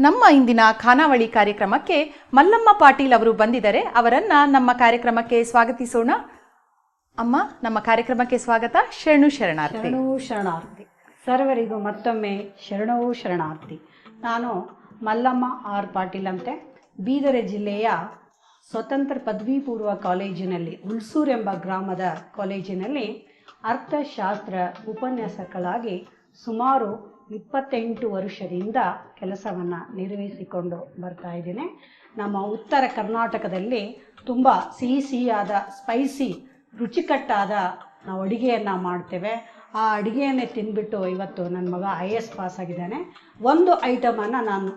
ನಮ್ಮ ಇಂದಿನ ಖಾನಾವಳಿ ಕಾರ್ಯಕ್ರಮಕ್ಕೆ ಮಲ್ಲಮ್ಮ ಪಾಟೀಲ್ ಅವರು ಬಂದಿದ್ದಾರೆ. ಅವರನ್ನ ನಮ್ಮ ಕಾರ್ಯಕ್ರಮಕ್ಕೆ ಸ್ವಾಗತಿಸೋಣ. ಅಮ್ಮ, ನಮ್ಮ ಕಾರ್ಯಕ್ರಮಕ್ಕೆ ಸ್ವಾಗತ. ಶರಣು ಶರಣಾರ್ಥಿ. ಶರಣು ಶರಣಾರ್ಥಿ. ಸರ್ವರಿಗೂ ಮತ್ತೊಮ್ಮೆ ಶರಣವು ಶರಣಾರ್ಥಿ. ನಾನು ಮಲ್ಲಮ್ಮ ಆರ್ ಪಾಟೀಲ್ ಅಂತೆ. ಬೀದರ ಜಿಲ್ಲೆಯ ಸ್ವತಂತ್ರ ಪದವಿ ಪೂರ್ವ ಕಾಲೇಜಿನಲ್ಲಿ, ಹುಲ್ಸೂರ್ ಎಂಬ ಗ್ರಾಮದ ಕಾಲೇಜಿನಲ್ಲಿ ಅರ್ಥಶಾಸ್ತ್ರ ಉಪನ್ಯಾಸಕಳಾಗಿ ಸುಮಾರು ಇಪ್ಪತ್ತೆಂಟು ವರ್ಷದಿಂದ ಕೆಲಸವನ್ನು ನಿರ್ವಹಿಸಿಕೊಂಡು ಬರ್ತಾ ಇದ್ದೀನಿ. ನಮ್ಮ ಉತ್ತರ ಕರ್ನಾಟಕದಲ್ಲಿ ತುಂಬ ಸಿಹಿ ಸಿಹಿಯಾದ ಸ್ಪೈಸಿ ರುಚಿಕಟ್ಟಾದ ನಾವು ಅಡುಗೆಯನ್ನು ಮಾಡ್ತೇವೆ. ಆ ಅಡುಗೆಯನ್ನೇ ತಿಂದ್ಬಿಟ್ಟು ಇವತ್ತು ನನ್ನ ಮಗ ಐ ಎಸ್ ಪಾಸ್ ಆಗಿದ್ದಾನೆ. ಒಂದು ಐಟಮನ್ನು ನಾನು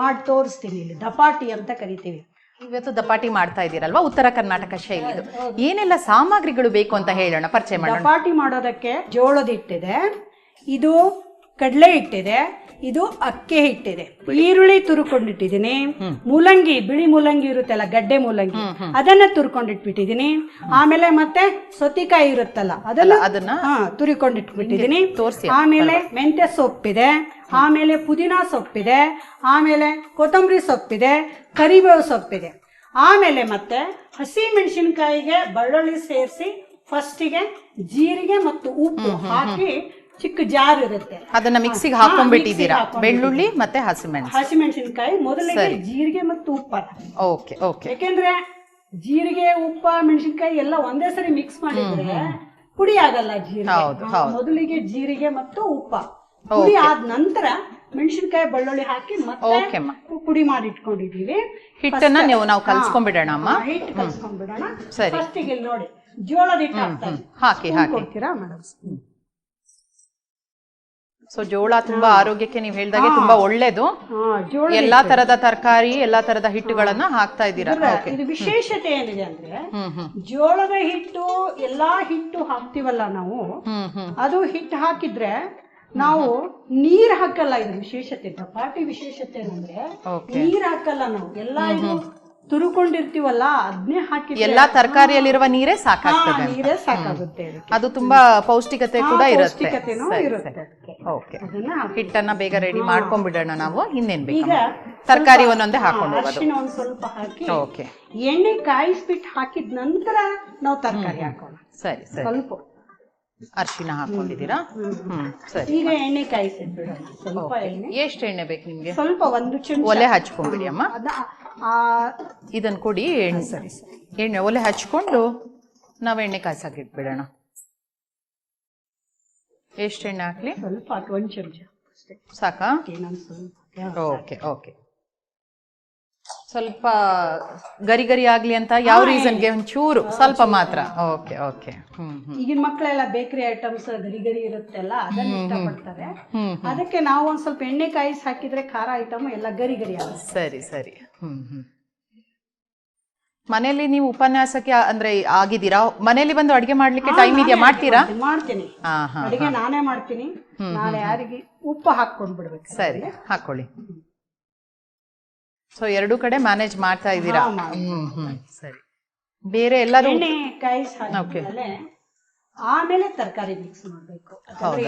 ಮಾಡಿ ತೋರಿಸ್ತೀನಿ ಇಲ್ಲಿ. ದಪಾಟಿ ಅಂತ ಕರಿತೀವಿ. ಇವತ್ತು ದಪಾಟಿ ಮಾಡ್ತಾ ಇದ್ದೀರಲ್ವಾ? ಉತ್ತರ ಕರ್ನಾಟಕ ಶೈಲಿ ಏನೆಲ್ಲ ಸಾಮಗ್ರಿಗಳು ಬೇಕು ಅಂತ ಹೇಳೋಣ? ಪರಿಚಯ ಮಾಡೋಣ. ದಪಾಟಿ ಮಾಡೋದಕ್ಕೆ ಜೋಳದ ಹಿಟ್ಟಿದೆ. ಇದು ಕಡಲೆ ಹಿಟ್ಟಿದೆ ಇದು ಅಕ್ಕಿ ಹಿಟ್ಟಿದೆ. ಈರುಳ್ಳಿ ತುರ್ಕೊಂಡಿಟ್ಟಿದ್ದೀನಿ. ಮೂಲಂಗಿ ಬಿಳಿ ಮೂಲಂಗಿ ಇರುತ್ತಲ್ಲ ಗಡ್ಡೆ ಮೂಲಂಗಿ. ಅದನ್ನ ತುರ್ಕೊಂಡಿಟ್ಬಿಟ್ಟಿದೀನಿ ಆಮೇಲೆ ಮತ್ತೆ ಸೊತಿಕಾಯಿ ಇರುತ್ತಲ್ಲ ಅದನ್ನ ಅದನ್ನ ತುರಿಕೊಂಡಿಟ್ಬಿಟ್ಟಿದ್ದೀನಿ. ತೋರ್ಸಿ ಆಮೇಲೆ ಮೆಂತ್ಯ ಸೊಪ್ಪಿದೆ ಆಮೇಲೆ ಪುದೀನಾ ಸೊಪ್ಪಿದೆ ಆಮೇಲೆ ಕೊತ್ತಂಬರಿ ಸೊಪ್ಪಿದೆ ಕರಿಬೇವು ಸೊಪ್ಪಿದೆ. ಆಮೇಲೆ ಮತ್ತೆ ಹಸಿ ಮೆಣಸಿನಕಾಯಿಗೆ ಬೆಳ್ಳುಳ್ಳಿ ಸೇರಿಸಿ ಫಸ್ಟಿಗೆ ಜೀರಿಗೆ ಮತ್ತು ಉಪ್ಪು ಹಾಕಿ ಚಿಕ್ಕ ಜಾರ್ ಇರುತ್ತೆ. ಅದನ್ನ ಮಿಕ್ಸಿಗೆ ಹಾಕೊಂಡ್ಬಿಟ್ಟಿದ್ದೀರಾ? ಬೆಳ್ಳುಳ್ಳಿ ಮತ್ತೆ ಹಸಿಮೆಣಸು ಹಸಿಮೆಣಸಿನಕಾಯಿ ಮೊದಲಿಗೆ ಜೀರಿಗೆ ಮತ್ತು ಉಪ್ಪು ಓಕೆ ಓಕೆ. ಯಾಕೆಂದ್ರೆ ಜೀರಿಗೆ ಉಪ್ಪ ಮೆಣಸಿನಕಾಯಿ ಎಲ್ಲ ಒಂದೇ ಸರಿ ಮಿಕ್ಸ್ ಮಾಡಿದ್ರೆ ಪುಡಿ ಆಗಲ್ಲ ಜೀರಿಗೆ. ಹೌದು, ಮೊದಲಿಗೆ ಜೀರಿಗೆ ಮತ್ತು ಉಪ್ಪ. ಪುಡಿ ಆದ ನಂತರ ಮೆಣಸಿನಕಾಯಿ ಬೆಳ್ಳುಳ್ಳಿ ಹಾಕಿ ಮತ್ತೆ ಅಮ್ಮ ಪುಡಿ ಮಾಡಿ ಇಟ್ಕೊಂಡಿದೀವಿ ಹಿಟ್ಟನ್ನ ನೀವು ನಾವು ಕಲ್ಸ್ಕೊಂಡ್ಬಿಡೋಣ ಅಮ್ಮ? ಹಾ, ಹಿಟ್ಟು ಕಲ್ಸ್ಕೊಂಡ್ಬಿಡೋಣ ಸರಿ. ಫಸ್ಟಿಗೆ ಇಲ್ಲಿ ನೋಡಿ ಜೋಳದ ಹಿಟ್ಟು ಹಾಕಿ ಹಾಕಿ. ಕೊಡ್ತೀರಾ ಮೇಡಮ್ ಸೊ ಜೋಳ ತುಂಬಾ ಆರೋಗ್ಯಕ್ಕೆ ನೀವು ಹೇಳ್ದಾಗೆ ತುಂಬಾ ಒಳ್ಳೇದು. ಎಲ್ಲಾ ತರದ ತರಕಾರಿ ಎಲ್ಲಾ ತರದ ಹಿಟ್ಟುಗಳನ್ನ ಹಾಕ್ತಾ ಇದ್ದೀರಾ? ಇದು ವಿಶೇಷತೆ ಏನಿದೆ ಅಂದ್ರೆ ಜೋಳದ ಹಿಟ್ಟು ಎಲ್ಲಾ ಹಿಟ್ಟು ಹಾಕ್ತಿವಲ್ಲ ನಾವು ಅದು ಹಿಟ್ಟು ಹಾಕಿದ್ರೆ ನಾವು ನೀರ್ ಹಾಕಲ್ಲ ಇದು ವಿಶೇಷತೆ ಚಪಾತಿ ವಿಶೇಷತೆ ಏನಂದ್ರೆ ನೀರ್ ಹಾಕಲ್ಲ ನಾವು. ಎಲ್ಲಾ ಇದು ತುರುಕೊಂಡಿರ್ತೀವಲ್ಲ ಅದನ್ನೇ ಹಾಕಿ ಎಲ್ಲಾ ತರಕಾರಿಯಲ್ಲಿರುವ ನೀರೇ ಸಾಕಾಗ್ತದೆ ನೀರೇ ಸಾಕಾಗುತ್ತೆ ಅದು ತುಂಬಾ ಪೌಷ್ಟಿಕತೆ ಕೂಡ ಇರುತ್ತೆ. ಪೌಷ್ಟಿಕತೆನೂ ಇರುತ್ತೆ ಓಕೆ. ಅದನ್ನ ಹಾಕಿ- ಹಿಟ್ಟನ್ನ ಬೇಗ ರೆಡಿ ಮಾಡ್ಕೊಂಡ್ಬಿಡೋಣ ನಾವು ಇನ್ನೇನ್ ಬೇಕು ಈಗ ತರಕಾರಿ ಒಂದೊಂದೇ ಹಾಕೊಂಡು ಹೋಗೋದು. ಅರಿಶಿನ ಒಂದ್ ಸ್ವಲ್ಪ ಹಾಕಿ ಓಕೆ. ಎಣ್ಣೆ ಕಾಯಿಸ್ಬಿಟ್ಟು ಹಾಕಿದ ನಂತರ ನಾವು ತರಕಾರಿ ಹಾಕೋಣ. ಸರಿ ಸರಿ. ಸ್ವಲ್ಪ. ಅರ್ಶಿನ ಹಾಕೊಂಡಿದ್ದೀರಾ? ಹ್ಮ್ ಸರಿ. ಈಗ ಎಣ್ಣೆ ಕಾಯಿಸಿಬಿಡೋಣ ಸ್ವಲ್ಪ ಎಣ್ಣೆ. ಎಷ್ಟು ಎಣ್ಣೆ ಬೇಕು ನಿಮ್ಗೆ? ಸ್ವಲ್ಪ ಒಂದು ಚಮಚ. ಒಲೆ ಹಚ್ಕೊಂಡ್ಬಿಡಿ ಅಮ್ಮ. ಅದ ಇದನ್ನ ಕೊಡಿ ಎಣ್ಣೆ. ಸರಿ ಎಣ್ಣೆ ಒಲೆ ಹಚ್ಕೊಂಡು ನಾವು ಎಣ್ಣೆ ಕಾಯ್ಸಕ್ಕೆ ಇಟ್ಬಿಡೋಣ. ಎಷ್ಟು ಎಣ್ಣೆ ಹಾಕ್ಲಿ? ಸ್ವಲ್ಪ ಒಂದು ಚಮಚ ಸಾಕಾ? ಓಕೆ ಓಕೆ ಸ್ವಲ್ಪ ಗರಿ ಗರಿ ಆಗ್ಲಿ ಅಂತ ಯಾವ ರೀಸನ್ಗೆ? ಒಂಚೂರು ಸ್ವಲ್ಪ ಮಾತ್ರ. Okay okay. ಈಗಿನ ಮಕ್ಕಳೆಲ್ಲ ಬೇಕರಿ ಐಟಮ್ಸ್ ಗರಿ ಗರಿ ಇರುತ್ತೆಲ್ಲ ಅದನ್ನ ಇಷ್ಟಪಡ್ತಾರೆ. ಅದಕ್ಕೆ ನಾವು ಒಂದ್ ಸ್ವಲ್ಪ ಎಣ್ಣೆ ಕಾಯಿಸಿ ಹಾಕಿದ್ರೆ ಖಾರ ಐಟಮ್ ಎಲ್ಲ ಗರಿ ಗರಿ ಆಗುತ್ತೆ. ಸರಿ ಸರಿ. ಮನೆಯಲ್ಲಿ ನೀವು ಉಪನ್ಯಾಸಕ್ಕೆ ಅಂದ್ರೆ ಆಗಿದ್ದೀರಾ? ಮನೆಯಲ್ಲಿ ಬಂದು ಅಡಿಗೆ ಮಾಡ್ಲಿಕ್ಕೆ ಟೈಮ್ ಇದೆಯಾ? ಮಾಡ್ತೀರಾ? ಮಾಡ್ತೀನಿ ಹಾ ಹಾ. ಅಡಿಗೆ ನಾನೇ ಮಾಡ್ತೀನಿ. ನಾಳೆ ಯಾರಿಗೆ ಉಪ್ಪು ಹಾಕೊಂಡ್ ಬಿಡ್ಬೇಕು ಸರಿ ಹಾಕೊಳ್ಳಿ. ಸೊ ಎರಡು ಕಡೆ ಮ್ಯಾನೇಜ್ ಮಾಡ್ತಾ ಇದ್ದೀರಾ? ಹ್ಮ್ ಹ್ಮ್. ಸರಿ. ಬೇರೆ ಎಲ್ಲರೂ ಎಣ್ಣೆ ಕಾಯಿಸಿ ಹಾಕಿದ್ಮೇಲೆ ಆಮೇಲೆ ತರಕಾರಿ ಮಿಕ್ಸ್ ಮಾಡಬೇಕು.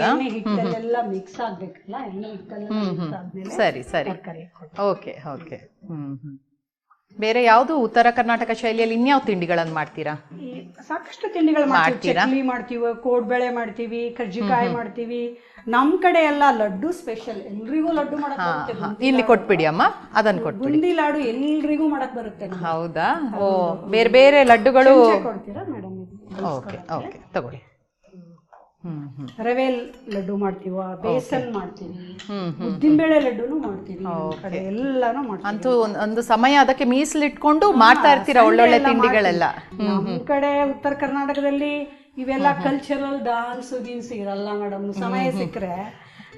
ಎಣ್ಣೆ ಹಿಟ್ಟಲ್ಲೆಲ್ಲ ಮಿಕ್ಸ್ ಆಗ್ಬೇಕಲ್ಲ? ಎಣ್ಣೆ ಹಿಟ್ಟಲ್ಲ ಮಿಕ್ಸ್ ಆದ್ಮೇಲೆ ಸರಿ ಸರಿ. ತರಕಾರಿ ಓಕೆ ಓಕೆ. ಹ್ಮ್ ಹ್ಮ್. ಬೇರೆ ಯಾವುದು ಉತ್ತರ ಕರ್ನಾಟಕ ಶೈಲಿಯಲ್ಲಿ ಇನ್ಯಾವ ತಿಂಡಿಗಳನ್ನು ಮಾಡ್ತೀರಾ? ಸಾಕಷ್ಟು ತಿಂಡಿಗಳು ಮಾಡ್ತೀವಿ. ಚಕ್ಲಿ ಮಾಡ್ತೀವಿ ಕೋಡ್ಬೇಳೆ ಮಾಡ್ತೀವಿ ಕರ್ಜಿಕಾಯಿ ಮಾಡ್ತೀವಿ. ನಮ್ ಕಡೆ ಎಲ್ಲ ಲಡ್ಡು ಸ್ಪೆಷಲ್ ಎಲ್ರಿಗೂ ಲಡ್ಡು ಮಾಡಕ್ ಬರುತ್ತೆ ಇಲ್ಲಿ ಕೊಟ್ಬಿಡಿ ಅಮ್ಮ. ಅದನ್ನ ಕೊಟ್ಬಿಡಿ. ಬುಂದಿ ಲಾಡು ಎಲ್ರಿಗೂ ಮಾಡಕ್ ಬರುತ್ತೆ ಹೌದಾ? ಓ ಬೇರೆ ಬೇರೆ ಲಡ್ಡುಗಳು ಕೊಡ್ತೀರಾ ಮೇಡಮ್ ಓಕೆ ಓಕೆ ತಗೊಳ್ಳಿ. ರವೆ ಲಡ್ಡು ಮಾಡ್ತೀವ ಬೇಸನ್ ಮಾಡ್ತೀವಿ ಹ್ಮ್ ಉದ್ದಿನಬೇಳೆ ಲಡ್ಡುನು ಮಾಡ್ತೀವಿ ಕಡೆ ಎಲ್ಲಾನು ಮಾಡ್ತೀವಿ. ಅಂತೂ ಒಂದ್- ಒಂದು ಸಮಯ ಅದಕ್ಕೆ ಮೀಸಲಿಟ್ಕೊಂಡು ಮಾಡ್ತಾ ಇರ್ತೀರಾ ಒಳ್ಳೊಳ್ಳೆ ತಿಂಡಿಗಳೆಲ್ಲ? ನಮ್ ಕಡೆ ಉತ್ತರ ಕರ್ನಾಟಕದಲ್ಲಿ ಇವೆಲ್ಲ ಕಲ್ಚರಲ್ ಡಾನ್ಸ್ ಗೀನ್ಸ್ ಇರಲ್ಲ ಮೇಡಮ್ ಸಮಯ ಸಿಕ್ಕರೆ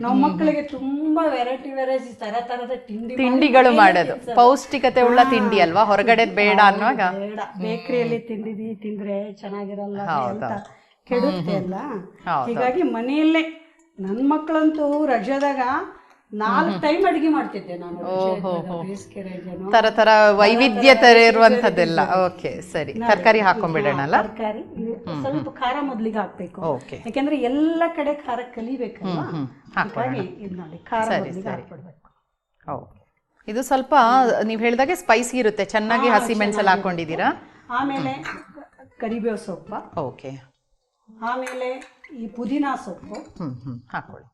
ನಾವ್ ಮಕ್ಕಳಿಗೆ ತುಂಬಾ ವೆರೈಟಿ ವೆರೈಟಿ ತರ ತರದ ತಿಂಡಿ ತಿಂಡಿಗಳು ಮಾಡೋದು. ಪೌಷ್ಟಿಕತೆ ಉಳ್ಳ ತಿಂಡಿ ಅಲ್ವಾ? ಹೊರಗಡೆ ಬೇಡ ಅನ್ನುವಾಗ? ಬೇಡ. ಬೇಕರಿಯಲ್ಲಿ ತಿಂದಿದಿ ತಿಂದ್ರೆ ಚೆನ್ನಾಗಿರಲ್ಲ ಅಂತ ಕೆಡುತ್ತೆ ಅಲ್ಲ. ಹೀಗಾಗಿ ಮನೆಯಲ್ಲೇ ನನ್ ಮಕ್ಕಳಂತೂ ರಜಾದಾಗ ನಾಲ್ಕು ಟೈಮ್ ಅಡಿಗೆ ಮಾಡ್ತಿದ್ದೆ ನಾನು ತರ ತರ ಬೇಸಿಗೆ ತರ ಇರುವಂತದ್ದೆಲ್ಲ ಓಕೆ ಸರಿ. ತರಕಾರಿ ಹಾಕೊಂಡ್ಬಿಡೋಣಲ್ಲ ತರಕಾರಿ. ಸ್ವಲ್ಪ ಖಾರ ಮೊದ್ಲಿಗೆ ಹಾಕ್ಬೇಕು. ಓಕೆ. ಯಾಕಂದ್ರೆ ಎಲ್ಲ ಕಡೆ ಖಾರ ಕಲಿಬೇಕಲ್ವಾ? ಹ್ಮ್ ಹಾಗಾಗಿ ಇದು ನೋಡಿ ಖಾರ ಮೊದ್ಲಿಗೆ ಹಾಕ್ಬಿಡ್ಬೇಕು. ಓಕೆ. ಇದು ಸ್ವಲ್ಪ ನೀವು ಹೇಳಿದಾಗೆ ಸ್ಪೈಸಿ ಇರುತ್ತೆ. ಚೆನ್ನಾಗಿ ಹಸಿ ಮೆಣಸಲ್ಲಿ ಹಾಕೊಂಡಿದ್ದೀರಾ? ಆಮೇಲೆ ಕರಿಬೇವು ಸೊಪ್ಪು. ಓಕೆ. ಆಮೇಲೆ ಈ ಪುದೀನ ಸೊಪ್ಪು. ಹ್ಞೂ ಹ್ಞೂ ಹಾಕೊಳ್ಳಿ.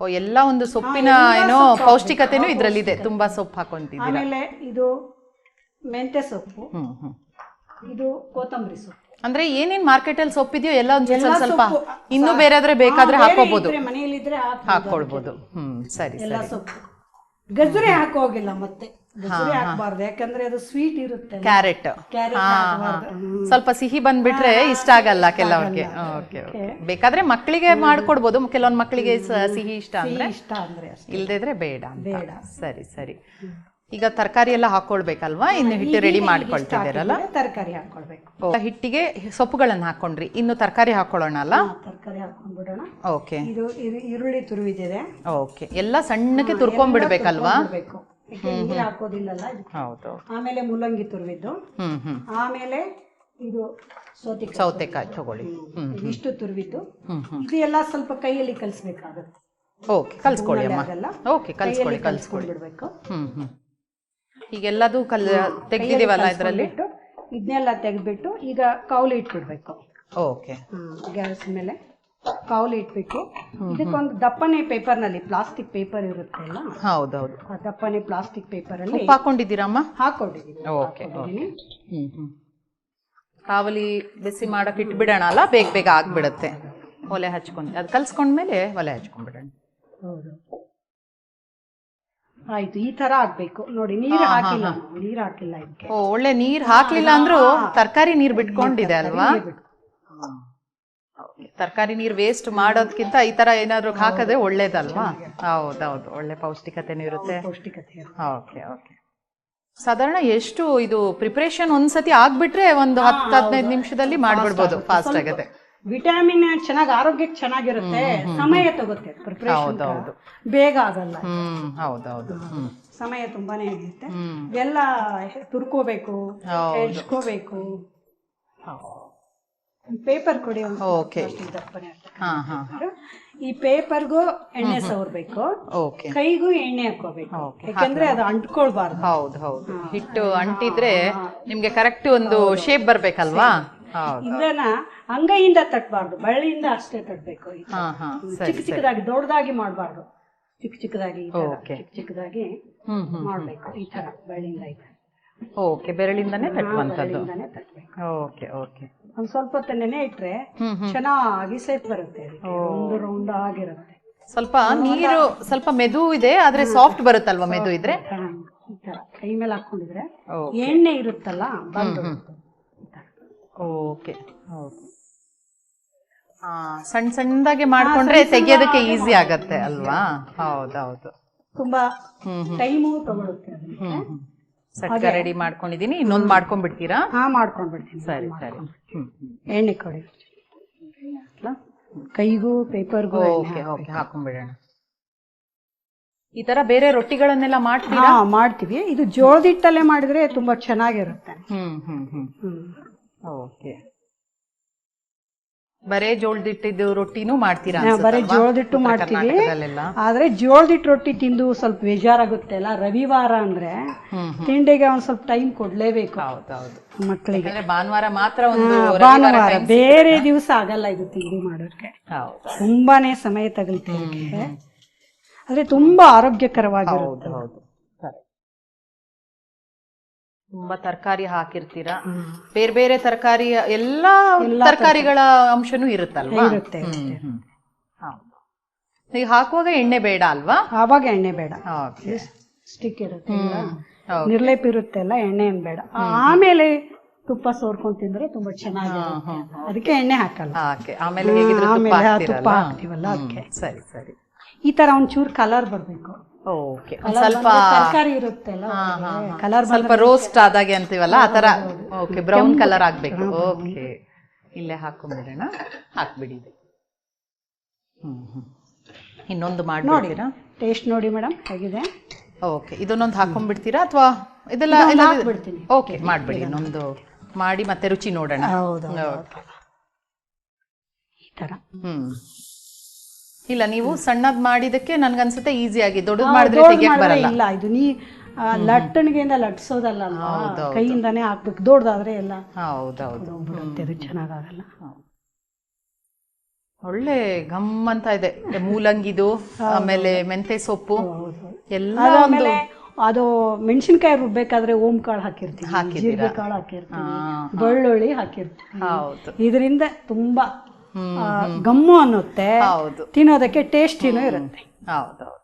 ಓ ಎಲ್ಲ ಒಂದು ಸೊಪ್ಪಿನ ಏನೋ ಪೌಷ್ಟಿಕತೆನೂ ಇದರಲ್ಲಿದೆ. ತುಂಬಾ ಸೊಪ್ಪು ಹಾಕೊಂತಿದ್ದೀರಾ ಆಮೇಲೆ ಇದು ಮೆಂತ್ಯ ಸೊಪ್ಪು. ಹ್ಮ್ ಹ್ಮ್. ಇದು ಕೊತ್ತಂಬರಿ ಸೊಪ್ಪು. ಅಂದ್ರೆ ಏನೇನ್ ಮಾರ್ಕೆಟ್ ಅಲ್ಲಿ ಸೊಪ್ಪಿದೆಯೋ ಎಲ್ಲ ಒಂದು ಸ್ವಲ್ಪ ಸ್ವಲ್ಪ. ಇನ್ನೂ ಬೇರೆ ಆದ್ರೆ ಬೇಕಾದ್ರೆ ಹಾಕೋಬಹುದು ಮನೆಯಲ್ಲಿ ಹಾಕೋಬಹುದು ಇದ್ರೆ ಮನೆಯಲ್ಲಿದ್ರೆ. ಹಾಕೊಳ್ಬಹುದು ಹ್ಮ್ ಸರಿ ಎಲ್ಲ ಸರಿ. ಸೊಪ್ಪು. ಗಜರಿ ಹಾಕೋಗಿಲ್ಲ ಮತ್ತೆ. ಗಜರಿ ಹಾಕ್ಬಾರ್ದು ಯಾಕಂದ್ರೆ ಅದು ಸ್ವೀಟ್ ಇರುತ್ತೆ ಕ್ಯಾರೆಟ್ ಸ್ವಲ್ಪ ಸಿಹಿ ಬಂದ್ಬಿಟ್ರೆ ಇಷ್ಟ ಆಗಲ್ಲ ಕೆಲವ್ರಿಗೆ. ಬೇಕಾದ್ರೆ ಮಕ್ಕಳಿಗೆ ಮಾಡ್ಕೊಡ್ಬೋದು ಕೆಲವೊಂದ್ ಮಕ್ಕಳಿಗೆ ಸಿಹಿ ಇಷ್ಟ ಅಂದ್ರೆ. ಇಲ್ದಿದ್ರೆ ಬೇಡ. ಬೇಡ. ಸರಿ ಸರಿ. ಈಗ ತರಕಾರಿ ಎಲ್ಲ ಹಾಕೊಳ್ಬೇಕಲ್ವಾ? ಇನ್ನು ಹಿಟ್ಟು ರೆಡಿ ಮಾಡ್ಕೊಳ್ತಿದ್ದೀರಲ್ಲ? ತರಕಾರಿ ಹಾಕೊಳ್ಬೇಕು. ಹಿಟ್ಟಿಗೆ ಸೊಪ್ಪುಗಳನ್ನ ಹಾಕೊಂಡ್ರಿ. ಇನ್ನು ತರಕಾರಿ ಹಾಕೊಳ್ಳೋಣ ಅಲ್ಲ? ತರಕಾರಿ ಹಾಕೊಂಡ್ಬಿಡೋಣ. ಓಕೆ. ಇದು ಈರುಳ್ಳಿ ತುರುವಿದಿದೆ. ಓಕೆ. ಎಲ್ಲ ಸಣ್ಣಕ್ಕೆ ತುರ್ಕೊಂಡ್ಬಿಡ್ಬೇಕಲ್ವಾ? ನೀರು ಹಾಕೋದಿಲ್ಲಲ್ಲ. ಹೌದು. ಆಮೇಲೆ ಮೂಲಂಗಿ ತುರುವಿದ್ದು. ಆಮೇಲೆ ಇದು ಸೌತೆಕಾಯಿ ತಗೊಳ್ಳಿ. ಇಷ್ಟು ತುರುವಿದ್ದು. ಇದು ಎಲ್ಲ ಸ್ವಲ್ಪ ಕೈಯಲ್ಲಿ ಕಲಿಸ್ಬೇಕಾಗುತ್ತೆ. ಓಕೆ ಕಲ್ಸ್ಕೊಳ್ಳಿ ಅಮ್ಮ. ಓಕೆ ಕಲ್ಸ್ಕೊಳ್ಳಿ ಕಲ್ಸ್ಕೊಳ್ಳಿ. ಬಿಡ್ಬೇಕು ಹ್ಮ್ ಹ್ಮ್. ಈಗೆಲ್ಲದು ಕಲ್ ತೆಗ್ದಿದೀವಲ್ಲ ಇದರಲ್ಲಿ? ಇದನ್ನೆಲ್ಲ ತೆಗೆದ್ಬಿಟ್ಟು ಈಗ ಕೌಲಿ ಇಟ್ಬಿಡ್ಬೇಕು. ಓಕೆ. ಗ್ಯಾಸ್ ಮೇಲೆ ಕೌಲಿ ಇಟ್ಬಿಟ್ಟು ಇದಕ್ಕೊಂದು ದಪ್ಪನೆ ಪೇಪರ್ನಲ್ಲಿ ಪ್ಲಾಸ್ಟಿಕ್ ಪೇಪರ್ ಇರುತ್ತೆ ಅಲ್ಲ? ಹೌದೌದು. ಆ ದಪ್ಪನೆ ಪ್ಲಾಸ್ಟಿಕ್ ಪೇಪರ್ ಅಲ್ಲಿ ಉಪ್ಪು ಹಾಕೊಂಡಿದ್ದೀರಮ್ಮ ಹಾಕೊಂಡಿದ್ದೀನಿ. ಓಕೆ ಕಾವಲಿ ಬಿಸಿ ಮಾಡಕ್ ಇಟ್ಬಿಡೋಣ ಅಲ್ಲ? ಬೇಗ ಬೇಗ ಆಗ್ಬಿಡುತ್ತೆ. ಒಲೆ ಹಚ್ಕೊಂಡು ಅದು ಕಲ್ಸ್ಕೊಂಡ್ಮೇಲೆ ಒಲೆ ಹಚ್ಕೊಂಡ್ಬಿಡೋಣ. ಆಯ್ತು ಈ ತರ ಆಗ್ಬೇಕು. ನೋಡಿ ನೀರು ಹಾಕಿಲ್ಲ ನೀರು ಹಾಕಿಲ್ಲ ಇದಕ್ಕೆ. ಓ ಒಳ್ಳೆ ನೀರ್ ಹಾಕ್ಲಿಲ್ಲ ಅಂದ್ರೂ ತರಕಾರಿ ನೀರ್ ಬಿಟ್ಕೊಂಡಿದೆ ಅಲ್ವಾ? ತರಕಾರಿ ನೀರ್ ವೇಸ್ಟ್ ಮಾಡೋದ್ಕಿಂತ ಈ ತರ ಏನಾದ್ರು ಹಾಕದೆ ಒಳ್ಳೇದಲ್ವಾ? ಹೌದೌದು ಒಳ್ಳೆ ಪೌಷ್ಟಿಕತೆನೂ ಇರುತ್ತೆ. ಪೌಷ್ಟಿಕತೆ ಇರುತ್ತೆ. Okay okay. ಸಾಧಾರಣ ಎಷ್ಟು ಇದು ಪ್ರಿಪರೇಷನ್ ಒಂದ್ಸತಿ ಆಗ್ಬಿಟ್ರೆ ಒಂದು ಹತ್ತು ಹದಿನೈದು ನಿಮಿಷದಲ್ಲಿ ಮಾಡ್ಬಿಡ್ಬೋದು ಫಾಸ್ಟ್ ಆಗುತ್ತೆ. ವಿಟಮಿನ್ ಚೆನ್ನಾಗಿ ಆರೋಗ್ಯಕ್ಕೆ ಚೆನ್ನಾಗಿರುತ್ತೆ. ಸಮಯ ತಗುತ್ತೆ ಪ್ರಿಪರೇಷನ್ ಹೌದೌದು. ಬೇಗ ಆಗಲ್ಲ ಹ್ಮ್ ಹೌದೌದು ಹ್ಮ್. ಸಮಯ ತುಂಬಾನೇ ಆಗುತ್ತೆ ಎಲ್ಲ ತುರ್ಕೋಬೇಕು ಹೌದು. ಹೆಚ್ಕೋಬೇಕು. ಪೇಪರ್ ಕೊಡಿ ಒಂದು ಓಕೆ ದಪ್ಪನೆ. ಹಾ ಹಾ ಈ ಪೇಪರ್ಗೂ ಎಣ್ಣೆ ಸವರ್ಬೇಕು. ಓಕೆ ಕೈಗೂ ಎಣ್ಣೆ ಹಾಕೋಬೇಕು ಯಾಕಂದ್ರೆ ಅದು ಅಂಟ್ಕೊಳ್ಬಾರ್ದು. ಹೌದು ಹೌದು. ಹಿಟ್ಟು ಅಂಟಿದ್ರೆ ನಿಮ್ಗೆ ಕರೆಕ್ಟ್ ಒಂದು ಶೇಪ್ ಬರ್ಬೇಕಲ್ವಾ? ಇದನ್ನ ಅಂಗೈಯಿಂದ ತಟ್ಟಬಾರ್ದು ಬಳ್ಳಿಯಿಂದ ಅಷ್ಟೇ ತಟ್ಟಬೇಕು ಚಿಕ್ಕ ಚಿಕ್ಕದಾಗಿ ದೊಡ್ಡದಾಗಿ ಮಾಡಬಾರ್ದು. ಚಿಕ್ಕ ಚಿಕ್ಕದಾಗಿ. ಚಿಕ್ಕ ಚಿಕ್ಕದಾಗಿ ಮಾಡ್ಬೇಕು ಈ ತರ ಬಳ್ಳಿಯಿಂದ ಈ ತರ. ಓಕೆ ಬೆರಳಿಂದಾನೇ ತಟ್ಟುವಂಥದ್ದು ಓಕೆ ಓಕೆ ಒಂದು ಸ್ವಲ್ಪ ಹೊತ್ತು ನೆನೆ ಇಟ್ರೆ ಚೆನ್ನಾಗಿ ಸೇಪ್ ಬರುತ್ತೆ ಅದಕ್ಕೆ. ರೌಂಡ್ ಆಗಿರುತ್ತೆ. ಸ್ವಲ್ಪ ನೀರು ಸ್ವಲ್ಪ ಮೆದು ಇದೆ ಆದ್ರೆ ಸಾಫ್ಟ್ ಬರುತ್ತಲ್ವಾ ಮೆದು ಇದ್ರೆ? ಈ ತರ. ಕೈ ಮೇಲೆ ಹಾಕೊಂಡಿದ್ರೆ ಎಣ್ಣೆ ಇರುತ್ತಲ್ಲ ಬಂದು ಓಕೆ ಓಕೆ ಸಣ್ಣ ಸಣ್ಣದಾಗಿ ಮಾಡ್ಕೊಂಡ್ರೆ ತೆಗಿಯೋದಕ್ಕೆ ಈಸಿ ಆಗತ್ತೆ ಅಲ್ವಾ? ಹೌದೌದು. ತುಂಬಾ ಟೈಮ್ ತಗೊಳುತ್ತೆ ಸಟ್ಕ ರೆಡಿ ಮಾಡ್ಕೊಂಡಿದೀನಿ. ಇನ್ನೊಂದು ಮಾಡ್ಕೊಂಡ್ಬಿಡ್ತೀರಾ? ಹಾ ಮಾಡ್ಕೊಂಡ್ಬಿಡ್ತೀನಿ. ಸರಿ ಸರಿ. ಎಣ್ಣೆ ಕೊಡಿ. ಕೈಗೂ ಪೇಪರ್ಗೂ ಓಕೆ ಓಕೆ ಹಾಕೊಂಡ್ಬಿಡೋಣ. ಈ ತರ ಬೇರೆ ರೊಟ್ಟಿಗಳನ್ನೆಲ್ಲ ಮಾಡ್ತೀರಾ? ಮಾಡ್ತೀವಿ. ಇದು ಜೋಳದಿಟ್ಟಲ್ಲೇ ಮಾಡಿದ್ರೆ ತುಂಬಾ ಚೆನ್ನಾಗಿರುತ್ತೆ. ಹ್ಮ್ ಹ್ಮ್ ಹ್ಮ್. ಹ್ಮ್. ಓಕೆ. ಬರೇ ಜೋಳದಿಟ್ಟಿದ್ದು ರೊಟ್ಟಿನೂ ಮಾಡ್ತೀರಾ ಬರೇ ಜೋಳದಿಟ್ಟು ಜೋಳದ ಮಾಡ್ತೀವಿ. ಆದ್ರೆ ಜೋಳದಿಟ್ಟು ರೊಟ್ಟಿ ತಿಂದು ಸ್ವಲ್ಪ ಬೇಜಾರಾಗುತ್ತೆ ಅಲ್ಲ? ರವಿವಾರ ಅಂದ್ರೆ ತಿಂಡಿಗೆ ಒಂದ್ ಸ್ವಲ್ಪ ಟೈಮ್ ಕೊಡ್ಲೇಬೇಕು ಮಕ್ಕಳಿಗೆ ಭಾನುವಾರ ಮಾತ್ರ ಒಂದು ಭಾನುವಾರ ಬೇರೆ ದಿವಸ ಆಗಲ್ಲ ಇದು ತಿಂಡಿ ಮಾಡೋಕೆ ತುಂಬಾನೇ ಸಮಯ ತಗಲ್ತೀವಿ ಆದ್ರೆ ತುಂಬಾ ಆರೋಗ್ಯಕರವಾಗಿರುತ್ತೆ. ತುಂಬಾ ತರಕಾರಿ ಹಾಕಿರ್ತೀರಾ? ಬೇರೆ ಬೇರೆ ತರಕಾರಿ ಎಲ್ಲಾ ತರಕಾರಿಗಳ ಅಂಶನೂ ಇರುತ್ತಲ್ವಾ? ಇರುತ್ತೆ ಹ್ಮ್, ಹ್ಮ್. ಹೌದು. ಈಗ ಹಾಕುವಾಗ ಎಣ್ಣೆ ಬೇಡ ಅಲ್ವಾ? ಆವಾಗ ಎಣ್ಣೆ ಬೇಡ. ಓಕೆ. ಸ್ಟಿಕ್ ಇರುತ್ತೆ ಹೌದು. ನಿರ್ಲೇಪ ಇರುತ್ತೆ ಅಲ್ಲ ಎಣ್ಣೆ ಏನ್ ಬೇಡ. ಆಮೇಲೆ ತುಪ್ಪ ಸೋರ್ಕೊಂಡ್ ತಿಂದ್ರೆ ತುಂಬಾ ಚೆನ್ನಾಗಿ ಅದಕ್ಕೆ ಎಣ್ಣೆ ಹಾಕಲ್ಲ. ಓಕೆ ಆಮೇಲೆ ಹೇಗಿದ್ರು ತುಪ್ಪ ಆಮೇಲೆ ಆ ಹಾಕ್ತೀರಲ್ಲ? ಹಾಕ್ತೀವಲ್ಲ ಅದಕ್ಕೆ. ಹ್ಮ್, ಸರಿ ಸರಿ. ಈ ತರ ಒಂಚೂರು ಕಲರ್ ಬರ್ಬೇಕು. ಓಕೆ ಸ್ವಲ್ಪ ತರಕಾರಿ ಇರುತ್ತೆ ಅಲ್ಲ ಕಲರ್ ಸ್ವಲ್ಪ ರೋಸ್ಟ್ ಆದಾಗೆ ಅಂತೀವಲ್ಲ ಆ ತರ ಓಕೆ ಬ್ರೌನ್ ಕಲರ್ ಆಗ್ಬೇಕು. ಓಕೆ ಇಲ್ಲೇ ಹಾಕೊಂಡ್ಬಿಡೋಣ ಹಾಕ್ಬಿಡಿ. Hmm hmm. ಇನ್ನೊಂದು ಮಾಡ್ಬಿಡ್ತೀರಾ? ಟೇಸ್ಟ್ ನೋಡಿ ಮೇಡಮ್ ಹೇಗಿದೆ? ಓಕೆ ಇದನ್ನೊಂದು ಹಾಕೊಂಡ್ಬಿಡ್ತೀರಾ ಅಥವಾ ಇದೆಲ್ಲ ಎಲ್ಲ ಹಾಕ್ಬಿಡ್ತೀನಿ. ಓಕೆ ಮಾಡ್ಬಿಡಿ ಇನ್ನೊಂದು ಮಾಡಿ ಮತ್ತೆ ರುಚಿ ನೋಡೋಣ. ಹೌದು ಈ ತರ ಹ್ಮ್. ಇಲ್ಲ ನೀವು ಸಣ್ಣದ್ ಮಾಡಿದಕ್ಕೆ ನನ್ಗನ್ಸುತ್ತೆ ಈಸಿ ಆಗಿ ದೊಡ್ಡದ್ ಮಾಡಿದ್ರೆ ತೆಗಿಯಕ್ ಬರಲ್ಲ. ಇಲ್ಲ ಇದು ನೀ ಲಟ್ಟಣಿಗೆಯಿಂದ ಲಟ್ಸೋದಲ್ಲ ಕೈಯಿಂದಾನೇ ಹಾಕ್ಬೇಕು ದೊಡ್ಡದಾದ್ರೆ ಎಲ್ಲ. ಹೌದೌದು. ಅದು ಚೆನ್ನಾಗಾಗಲ್ಲ. ಒಳ್ಳೆ ಘಮ್ ಅಂತ ಇದೆ ಮೂಲಂಗಿದು ಆಮೇಲೆ ಮೆಂತೆ ಸೊಪ್ಪು ಎಲ್ಲ ಅದು ಮೆಣಸಿನ್ಕಾಯಿ ರುಬ್ಬೇಕಾದ್ರೆ ಓಂ ಕಾಳು ಹಾಕಿರ್ತೀವಿ ಜೀರಿಗೆ ಕಾಳು ಹಾಕಿರ್ತೀವಿ ಬೆಳ್ಳುಳ್ಳಿ ಹಾಕಿರ್ತೀವಿ. ಹೌದು. ಇದರಿಂದ ತುಂಬಾ ಗಮ್ಮು ಅನ್ನುತ್ತೆ. ಹೌದು. ತಿನ್ನೋದಕ್ಕೆ ಟೇಸ್ಟಿನೂ ಇರುತ್ತೆ. ಹೌದೌದು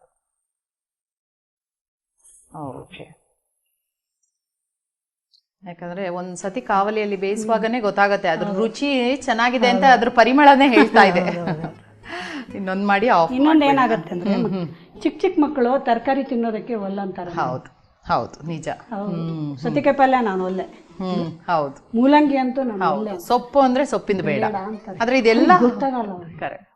ಓಕೆ. ಯಾಕಂದ್ರೆ ಒಂದ್ ಸತಿ ಕಾವಲಿಯಲ್ಲಿ ಬೇಯಿಸುವಾಗನೇ ಗೊತ್ತಾಗತ್ತೆ. ಅದ್ರ ರುಚಿ ಚೆನ್ನಾಗಿದೆ ಅಂತ ಅದ್ರ ಪರಿಮಳನೇ ಹೇಳ್ತಾ ಇದೆ. ಇನ್ನೊಂದ್ ಮಾಡಿ ಇನ್ನೊಂದ್ ಇನ್ನೊಂದು ಏನಾಗುತ್ತೆ ಅಂದ್ರೆ ಚಿಕ್ಕ ಚಿಕ್ಕ ಮಕ್ಕಳು ತರಕಾರಿ ತಿನ್ನೋದಕ್ಕೆ ಒಲ್ಲಂತಾರ. ಹೌದು ಹೌದು ನಿಜ. ಹ್ಮ್. ಸತಿಕಾಯಿ ಪಲ್ಯ ನಾನು ಒಲ್ಲೆ. ಹ್ಮ್ ಹೌದು. ಮೂಲಂಗಿ ಅಂತೂ ಸೊಪ್ಪು ಅಂದ್ರೆ ಸೊಪ್ಪಿಂದ ಬೇಡ. ಅಂತಾರೆ. ಆದ್ರೆ ಇದೆಲ್ಲ ಗೊತ್ತಾಗಲ್ಲ ಅವ್ರಿಗೆ. ಕರೆಕ್ಟ್.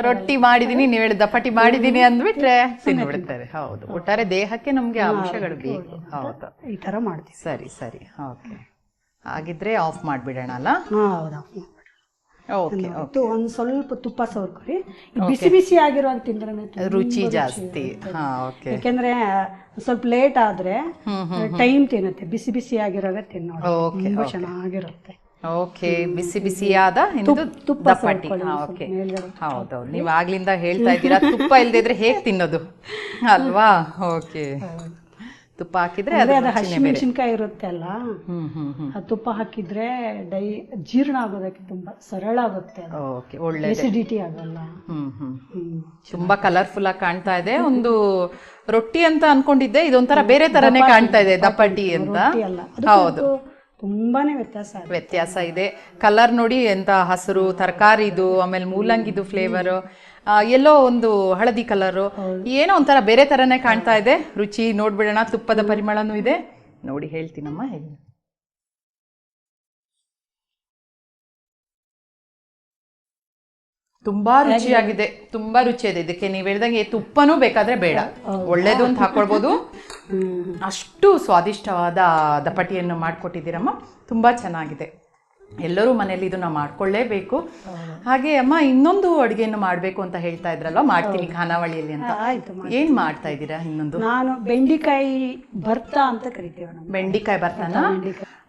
ರೊಟ್ಟಿ ಮಾಡಿದೀನಿ ನೀವು ಹೇಳಿದ ದಪಟಿ ಮಾಡಿದೀನಿ ಅಂದ್ಬಿಟ್ರೆ ತಿನ್ಬಿಡ್ತಾರೆ. ಹೌದು. ಒಟ್ಟಾರೆ ದೇಹಕ್ಕೆ ನಮ್ಗೆ ಅಂಶಗಳು ಬೇಕು. ಹೌದು. ಈ ತರ ಮಾಡ್ತೀವಿ. ಸರಿ ಸರಿ. ಓಕೆ. ಹಾಗಿದ್ರೆ ಆಫ್ ಮಾಡ್ಬಿಡೋಣ ಅಲ್ಲ? ಹಾ ಹೌದಾ. ಮತ್ತು ಒಂದ್ ಸ್ವಲ್ಪ ತುಪ್ಪ ಸವರ್ಕೊರಿ. ಬಿಸಿ ಬಿಸಿ ಆಗಿರೋ ತಿಂದ್ರೆ ರುಚಿ ಜಾಸ್ತಿ. ಯಾಕೆಂದ್ರೆ ಸ್ವಲ್ಪ ಲೇಟ್ ಆದ್ರೆ ಟೈಮ್ ತಿನ್ನುತ್ತೆ. ಬಿಸಿ ಬಿಸಿ ಆಗಿರೋಗ ತಿನ್ನೋದು. ಚೆನ್ನಾಗಿರುತ್ತೆ. ಓಕೆ ಬಿಸಿ ಬಿಸಿಯಾದ ಇದು ತುಪ್ಪ ದಪಟಿ ಓಕೆ. ಹೌದೌದು ನೀವು ಆಗ್ಲಿಂದ ಹೇಳ್ತಾ ಇದ್ದೀರಾ ತುಪ್ಪ ಇಲ್ದಿದ್ರೆ ಹೇಗ್ ತಿನ್ನೋದು? ಅಲ್ವಾ? ಓಕೆ ತುಪ್ಪ ಹಾಕಿದ್ರೆ ಅದು ಹಸಿಮೆಣಸಿನ್ಕಾಯಿ ಇರುತ್ತೆ. ಅಲ್ಲ ಆ ತುಪ್ಪ ಹಾಕಿದ್ರೆ ಡೈ ಜೀರ್ಣ ಆಗೋದಕ್ಕೆ ತುಂಬಾ ಸರಳ ಆಗುತ್ತೆ ಅದು. ಓಕೆ ಒಳ್ಳೆ ಎಸಿಡಿಟಿ ಆಗಲ್ಲ. ತುಂಬಾ ಕಲರ್ಫುಲ್ ಆಗಿ ಕಾಣ್ತಾ ಇದೆ. ಒಂದು ರೊಟ್ಟಿ ಅಂತ ಅನ್ಕೊಂಡಿದ್ದೆ. ಇದೊಂಥರ ಬೇರೆ ತರನೇ ಕಾಣ್ತಾ ಇದೆ ದಪ್ಪಡ್ಡಿ ಅಂತ. ಹೌದು. ತುಂಬಾನೇ ವ್ಯತ್ಯಾಸ ವ್ಯತ್ಯಾಸ ಇದೆ. ಕಲರ್ ನೋಡಿ ಎಂತ ಹಸಿರು ತರಕಾರಿದು ಆಮೇಲೆ ಮೂಲಂಗಿದು ಫ್ಲೇವರ್ ಎಲ್ಲೋ ಒಂದು ಹಳದಿ ಕಲರ್ ಏನೋ ಒಂಥರ ಬೇರೆ ತರನೇ ಕಾಣ್ತಾ ಇದೆ. ರುಚಿ ನೋಡ್ಬಿಡೋಣ ತುಪ್ಪದ ಪರಿಮಳನೂ ಇದೆ. ನೋಡಿ ಹೇಳ್ತೀನಮ್ಮ ಹೇಳಿ ತುಂಬಾ ರುಚಿಯಾಗಿದೆ ತುಂಬಾ ರುಚಿಯಾಗಿದೆ. ಇದಕ್ಕೆ ನೀವು ಹೇಳ್ದಂಗೆ ತುಪ್ಪನೂ ಬೇಕಾದ್ರೆ ಬೇಡ. ಒಳ್ಳೇದು ಅಂತ ಹಾಕೊಳ್ಬೋದು. ಅಷ್ಟು ಸ್ವಾದಿಷ್ಟವಾದ ದಪಟಿಯನ್ನು ಮಾಡಿಕೊಟ್ಟಿದ್ದೀರಮ್ಮ. ತುಂಬಾ ಚೆನ್ನಾಗಿದೆ. ಎಲ್ಲರೂ ಮನೇಲಿ ಇದನ್ನ ಮಾಡ್ಕೊಳ್ಳೇಬೇಕು. ಹಾಗೆ ಅಮ್ಮ ಇನ್ನೊಂದು ಅಡುಗೆಯನ್ನು ಮಾಡಬೇಕು ಅಂತ ಹೇಳ್ತಾ ಇದ್ರಲ್ವಾ? ಮಾಡ್ತೀನಿ ಖಾನಾವಳಿಯಲ್ಲಿ ಅಂತ. ಏನ್ ಮಾಡ್ತಾ ಇದ್ದೀರಾ ಇನ್ನೊಂದು? ನಾನು ಬೆಂಡಿಕಾಯಿ ಭರ್ತ ಅಂತ ಕರಿತೀವಿ ಬೆಂಡಿಕಾಯಿ ಭರ್ತನ?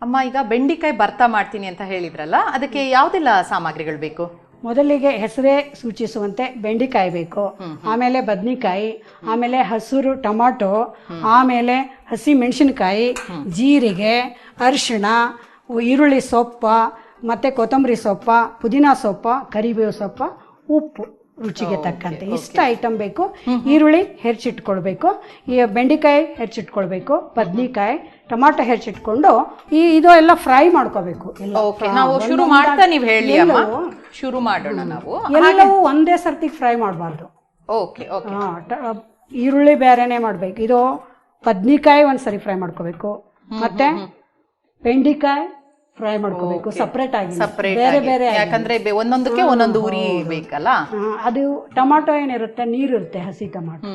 ಅಮ್ಮ ಈಗ ಬೆಂಡಿಕಾಯಿ ಬರ್ತಾ ಮಾಡ್ತೀನಿ ಅಂತ ಹೇಳಿದ್ರಲ್ಲ ಅದಕ್ಕೆ ಯಾವ್ದೆಲ್ಲ ಸಾಮಗ್ರಿಗಳು ಬೇಕು? ಮೊದಲಿಗೆ ಹೆಸರೇ ಸೂಚಿಸುವಂತೆ ಬೆಂಡಿಕಾಯಿ ಬೇಕು. ಆಮೇಲೆ ಬದ್ನಿಕಾಯಿ ಆಮೇಲೆ ಹಸಿರು ಟೊಮಾಟೊ ಆಮೇಲೆ ಹಸಿ ಮೆಣಸಿನಕಾಯಿ ಜೀರಿಗೆ ಅರಿಶಿಣ ಈರುಳ್ಳಿ ಸೊಪ್ಪ ಮತ್ತೆ ಕೊತ್ತಂಬರಿ ಸೊಪ್ಪ ಪುದೀನ ಸೊಪ್ಪ ಕರಿಬೇವು ಸೊಪ್ಪ ಉಪ್ಪು ರುಚಿಗೆ ತಕ್ಕಂತೆ. ಇಷ್ಟ ಐಟಮ್ ಬೇಕು. ಈರುಳ್ಳಿ ಹೆರ್ಚಿಟ್ಕೊಳ್ಬೇಕು ಈ ಬೆಂಡೆಕಾಯಿ ಹೆಚ್ಚಿಟ್ಕೊಳ್ಬೇಕು. ಬದ್ನಿಕಾಯಿ ಟೊಮಾಟೊ ಹೆಚ್ಚಿಟ್ಕೊಂಡು ಈ ಇದು ಎಲ್ಲ ಫ್ರೈ ಮಾಡ್ಕೋಬೇಕು. ಎಲ್ಲ ಓಕೆ ನಾವು ಶುರು ಮಾಡ್ತಾ ನೀವು ಹೇಳಿ ಅಮ್ಮ. ಶುರು ಮಾಡೋಣ ನಾವು. ಎಲ್ಲವೂ ಒಂದೇ ಸರ್ತಿ ಫ್ರೈ ಮಾಡಬಾರ್ದು. ಓಕೆ ಓಕೆ ಈರುಳ್ಳಿ ಬೇರೆನೆ ಮಾಡ್ಬೇಕು. ಇದು ಬದ್ನಿಕಾಯಿ ಒಂದ್ಸರಿ ಫ್ರೈ ಮಾಡ್ಕೋಬೇಕು. ಮತ್ತೆ ಬೆಂಡಿಕಾಯಿ ಫ್ರೈ ಮಾಡ್ಕೋಬೇಕು ಸಪ್ರೇಟ್ ಆಗಿ. ಸಪ್ರೇಟ್ ಬೇರೆ ಬೇರೆ ಯಾಕಂದ್ರೆ ಒಂದೊಂದಕ್ಕೆ ಒಂದೊಂದು ಉರಿ ಬೇಕಲ್ಲ? ಅದು ಟೊಮಾಟೊ ಏನಿರುತ್ತೆ ನೀರು ಇರುತ್ತೆ ಹಸಿ ಟೊಮಾಟೊ.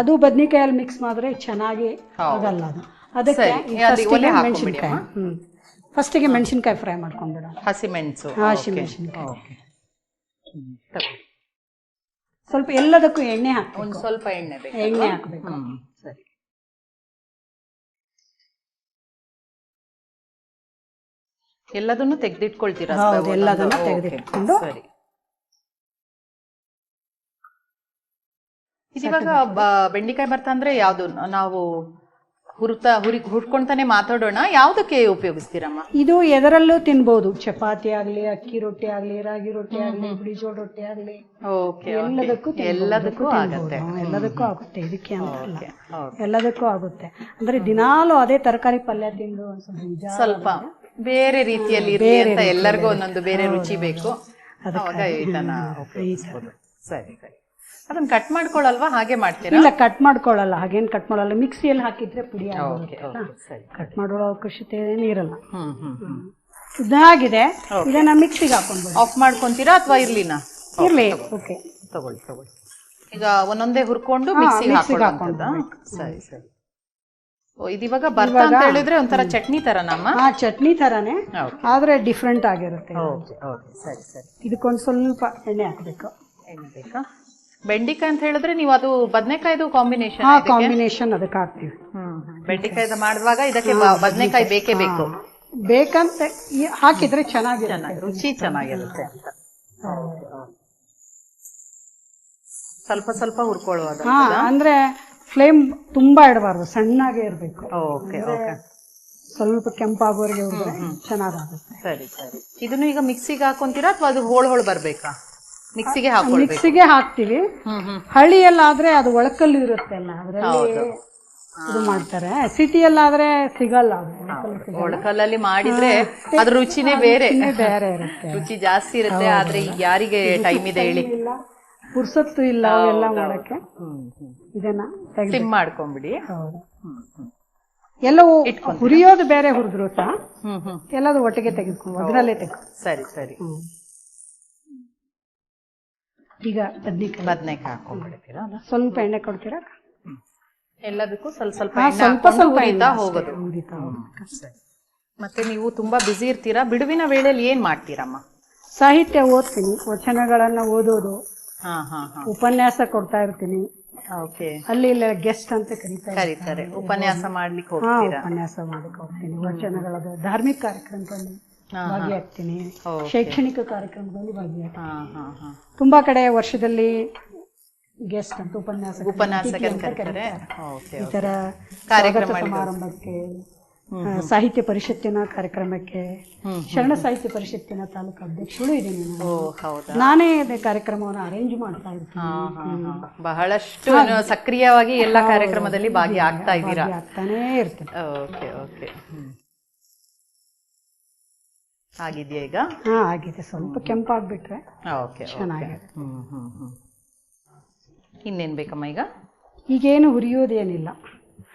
ಅದು ಬದ್ನಿಕಾಯಲ್ಲಿ ಮಿಕ್ಸ್ ಮಾಡಿದ್ರೆ ಚೆನ್ನಾಗಿ ಆಗಲ್ಲ ಅದು. ಅದಕ್ಕೆ ಮೆಣಸಿನ್ಕಾಯಿ ಹ್ಮ್. ಫಸ್ಟಿಗೆ ಮೆಣಸಿನ್ಕಾಯಿ ಫ್ರೈ ಮಾಡ್ಕೊಂಡ್ಬಿಡ ಹಸಿಮೆಣಸು ಹಸಿ ಮೆಣಸಿನ್ಕಾಯಿ. ಸ್ವಲ್ಪ ಎಲ್ಲದಕ್ಕೂ ಎಣ್ಣೆ ಹಾಕಿ ಒಂದು ಸ್ವಲ್ಪ ಎಣ್ಣೆ ಬೇಕು. ಎಣ್ಣೆ ಹಾಕಬೇಕು. ಸರಿ. ಎಲ್ಲದನ್ನು ತೆಗೆದಿಟ್ಕೊಳ್ತೀರಾ ಹೌದು, ಎಲ್ಲದನ್ನು ತೆಗೆದಿಟ್ಕೊಂಡು ಸರಿ. ಇದಿವಾಗ ಬ- ಬೆಂಡಿಕಾಯಿ ಬರ್ತಾ ಅಂದ್ರೆ ಯಾವ್ದು? ನಾವು ಹುರ್ತಾ ಹುರಿ ಹುರ್ಕೊಂತಾನೆ ಮಾತಾಡೋಣ. ಯಾವ್ದಕ್ಕೆ ಉಪಯೋಗಿಸ್ತೀರಮ್ಮ? ಇದು ಎದರಲ್ಲೂ ತಿನ್ಬೋದು. ಚಪಾತಿ ಆಗ್ಲಿ ಅಕ್ಕಿ ರೊಟ್ಟಿ ಆಗ್ಲಿ ರಾಗಿ ರೊಟ್ಟಿ ಆಗ್ಲಿ ಬಿಳಿ ಜೋಳ ರೊಟ್ಟಿ ಆಗ್ಲಿ. ಓಕೆ ಎಲ್ಲದಕ್ಕೂ. ಎಲ್ಲದಕ್ಕೂ ಆಗುತ್ತೆ. ಎಲ್ಲದಕ್ಕೂ ಆಗುತ್ತೆ. ಇದಕ್ಕೆ ಅಂತಲ್ಲ. ಎಲ್ಲದಕ್ಕೂ ಆಗುತ್ತೆ. ಅಂದ್ರೆ ದಿನಾಲು ಅದೇ ತರಕಾರಿ ಪಲ್ಯ ತಿಂದು ಸ್ವಲ್ಪ ಬೇರೆ ರೀತಿಯಲ್ಲಿ ಇರಲಿ ಅಂತ ಎಲ್ಲರಿಗೂ ಒಂದೊಂದು ಬೇರೆ ರುಚಿ ಬೇಕು. ಅವಾಗ ಇದನ್ನ ಸರಿ ಸರಿ. ಅದನ್ನ ಕಟ್ ಮಾಡ್ಕೊಳ್ಳಲ್ವಾ ಹಾಗೆ ಮಾಡ್ತೀರಾ? ಇಲ್ಲ ಕಟ್ ಮಾಡ್ಕೊಳ್ಳಲ್ಲ ಹಾಗೇನ್ ಕಟ್ ಮಾಡಲ್ಲ. ಮಿಕ್ಸಿಯಲ್ಲಿ ಹಾಕಿದ್ರೆ ಪುಡಿ ಓಕೆ ಕಟ್ ಮಾಡೋ ಅವಶ್ಯಕತೆ ಏನಿರಲ್ಲ ಹ್ಮ್ ಹ್ಮ್ ಇದಾಗಿದೆ. ಇದನ್ನ ಮಿಕ್ಸಿಗೆ ಹಾಕೊಂಡ್ಬಿಡಿ ಆಫ್ ಮಾಡ್ಕೊಂತೀರಾ ಅಥವಾ ಇರ್ಲಿನ? ಇರ್ಲಿ ಓಕೆ. ತಗೊಳ್ಳಿ ತಗೊಳ್ಳಿ. ಈಗ ಒಂದೊಂದೇ ಹುರ್ಕೊಂಡು ಹಾ, ಮಿಕ್ಸಿಗೆ ಮಿಕ್ಸಿಗೆ ಹಾಕೊಳ್ಳೋಂಥದ್ದಾ? ಸರಿ ಸರಿ. ಓ ಇದಿವಾಗ ಬರ್ತಾ ಅಂತ ಹೇಳಿದ್ರೆ ಒಂಥರ ಚಟ್ನಿ ತರನಮ್ಮ ಹಾ ಚಟ್ನಿ ತರಾನೇ. ಆದರೆ ಆದ್ರೆ ಡಿಫ್ರೆಂಟ್ ಆಗಿರುತ್ತೆ. ಓಕೆ ಓಕೆ ಸರಿ ಸರಿ. ಇದಕ್ಕೊಂದು ಸ್ವಲ್ಪ ಎಣ್ಣೆ ಹಾಕ್ಬೇಕು. ಎಣ್ಣೆ ಬೇಕಾ? ಬೆಂಡಿಕಾಯಿ ಅಂತ ಹೇಳಿದ್ರೆ ನೀವು ಅದು ಬದನೆಕಾಯ್ದು ಕಾಂಬಿನೇಷನ್ ಹಾ ಕಾಂಬಿನೇಷನ್ ಅದಕ್ಕೆ ಹಾಕ್ತೀವಿ ಬೆಂಡಿಕಾಯ್ದು ಮಾಡುವಾಗ ಇದಕ್ಕೆ ಬದನೆಕಾಯಿ ಬೇಕೇ ಬೇಕು. ಬೇಕಂತ ಈ- ಹಾಕಿದ್ರೆ ಚೆನ್ನಾಗಿರುತ್ತೆ. ರುಚಿ ಚೆನ್ನಾಗಿರುತ್ತೆ ಅಂತ. ಸ್ವಲ್ಪ ಸ್ವಲ್ಪ ಹುರ್ಕೊಳ್ಳುವ ಹಾ ಅಂದ್ರೆ ಫ್ಲೇಮ್ ತುಂಬಾ ಇಡಬಾರ್ದು ಸಣ್ಣಗೆ ಇರಬೇಕು. Okay okay. ಸ್ವಲ್ಪ ಕೆಂಪಾಗೋರಿಗೆ ಹುರಿದ್ರೆ ಚೆನ್ನಾಗಾಗುತ್ತೆ. ಸರಿ ಸರಿ. ಇದನ್ನು ಈಗ ಮಿಕ್ಸಿಗೆ ಹಾಕೊಂತೀರಾ ಅಥವಾ ಅದು ಹೋಳ್ ಹೋಳ್ ಬರ್ಬೇಕಾ? ಮಿಕ್ಸಿಗೆ ಮಿಕ್ಸಿಗೆ ಹಾಕ್ತಿವಿ. ಹಳ್ಳಿಯಲ್ಲಾದ್ರೆ ಅದು ಒಳಕಲ್ಲು ಇರುತ್ತೆ ಅದರಲ್ಲಿ ಇದು ಮಾಡ್ತಾರೆ. ಸಿಟಿಯಲ್ಲಾದ್ರೆ ಸಿಗಲ್ಲ. ಒಳಕಲ್ಲಲ್ಲಿ ಮಾಡಿದ್ರೆ ಅದ್ರ ರುಚಿನೇ ಬೇರೆ. ಬೇರೆ ಇರುತ್ತೆ. ರುಚಿ ಜಾಸ್ತಿ ಇರುತ್ತೆ ಆದ್ರೆ ಈಗ ಯಾರಿಗೆ ಟೈಮ್ ಇದೆ ಹೇಳಿ. ಪುರ್ಸತ್ತು ಇಲ್ಲ ಎಲ್ಲ ಮಾಡಕ್ಕೆ ಇದನ್ನ ಸಿಮ್ ಮಾಡ್ಕೊಂಬಿಡಿ. ಹೌದು. ಎಲ್ಲವೂ ಹುರಿಯೋದು ಬೇರೆ ಹುರಿದ್ರು ಎಲ್ಲದು ಒಟ್ಟಿಗೆ ತೆಗೆದುಕೊಂಡು ಅದರಲ್ಲೇ ತೆಗೆದು. ಸರಿ ಸರಿ. ಈಗ ಬದ್ನೆಕಾಯಿ. ಬದ್ನೆಕಾಯಿ ಹಾಕೊಂಡ್ಬಿಡ್ತೀರಾ? ಸ್ವಲ್ಪ ಎಣ್ಣೆ ಕೊಡ್ತೀರಾ? ಎಲ್ಲದಕ್ಕೂ ಸ್ವಲ್ಪ ಸ್ವಲ್ಪ ಹಾ, ಎಣ್ಣೆ ಸ್ವಲ್ಪ ಹಾಕೊಂಡು ಸ್ವಲ್ಪ ಹುರಿತಾ ಎಣ್ಣೆ ಹೋಗೋದು. ಅಷ್ಟೇ, ಹುರಿತಾ ಹೋಗ್ಬೇಕು. ಮತ್ತೆ ನೀವು ತುಂಬಾ ಬಿಸಿ ಇರ್ತೀರಾ? ಬಿಡುವಿನ ವೇಳೆಯಲ್ಲಿ ಏನ್ ಮಾಡ್ತೀರಮ್ಮ? ಸಾಹಿತ್ಯ ಓದ್ತೀನಿ. ವಚನಗಳನ್ನ ಓದೋದು. ಹಾ ಹಾ ಹಾ. ಉಪನ್ಯಾಸ ಕೊಡ್ತಾ ಇರ್ತೀನಿ. ಓಕೆ. ಅಲ್ಲಿ ಇಲ್ಲ ಗೆಸ್ಟ್ ಅಂತ ಕರೀತಾರೆ ಕರೀತಾರೆ. ಉಪನ್ಯಾಸ ಮಾಡ್ಲಿಕ್ಕೆ ಹಾ ಹೋಗ್ತೀರಾ? ಉಪನ್ಯಾಸ ಮಾಡ್ಲಿಕ್ಕೆ ಹೋಗ್ತೀನಿ. ವಚನಗಳ ಧಾರ್ಮಿಕ ಕಾರ್ಯಕ್ರಮದಲ್ಲಿ. ಭಾಗಿಯಾಗ್ತೀನಿ. ಶೈಕ್ಷಣಿಕ ಕಾರ್ಯಕ್ರಮದಲ್ಲಿ ಭಾಗಿಯಾಗ್ತೀನಿ. ತುಂಬಾ ಕಡೆ ವರ್ಷದಲ್ಲಿ ಗೆಸ್ಟ್ ಅಂತ ಉಪನ್ಯಾಸ ಈ ತರ ಸಮಾರಂಭಕ್ಕೆ ಸಾಹಿತ್ಯ ಪರಿಷತ್ತಿನ ಕಾರ್ಯಕ್ರಮಕ್ಕೆ ಶರಣ ಸಾಹಿತ್ಯ ಪರಿಷತ್ತಿನ ತಾಲೂಕು ಅಧ್ಯಕ್ಷಳು ಇದ್ದೀನಿ ನಾನು. ಕಾರ್ಯಕ್ರಮವನ್ನು ಅರೇಂಜ್ ಮಾಡ್ತಾ ಇರ್ತೀನಿ. ಬಹಳಷ್ಟು ಸಕ್ರಿಯವಾಗಿ ಎಲ್ಲ ಕಾರ್ಯಕ್ರಮದಲ್ಲಿ ಭಾಗಿಯಾಗ್ತಾ ಇದ್ದೀರಾ? ಆಗ್ತಾನೇ ಓಕೆ ಆಗಿದೆಯಾ ಈಗ? ಹಾ ಆಗಿದೆ. ಸ್ವಲ್ಪ ಕೆಂಪಾಗ್ಬಿಟ್ರೆ ಓಕೆ ಚೆನ್ನಾಗಿದೆ. ಹ್ಮ್ ಹ್ಮ್ ಹ್ಮ್. ಇನ್ನೇನ್ ಬೇಕಮ್ಮ ಈಗ? ಈಗೇನು ಹುರಿಯೋದೇನಿಲ್ಲ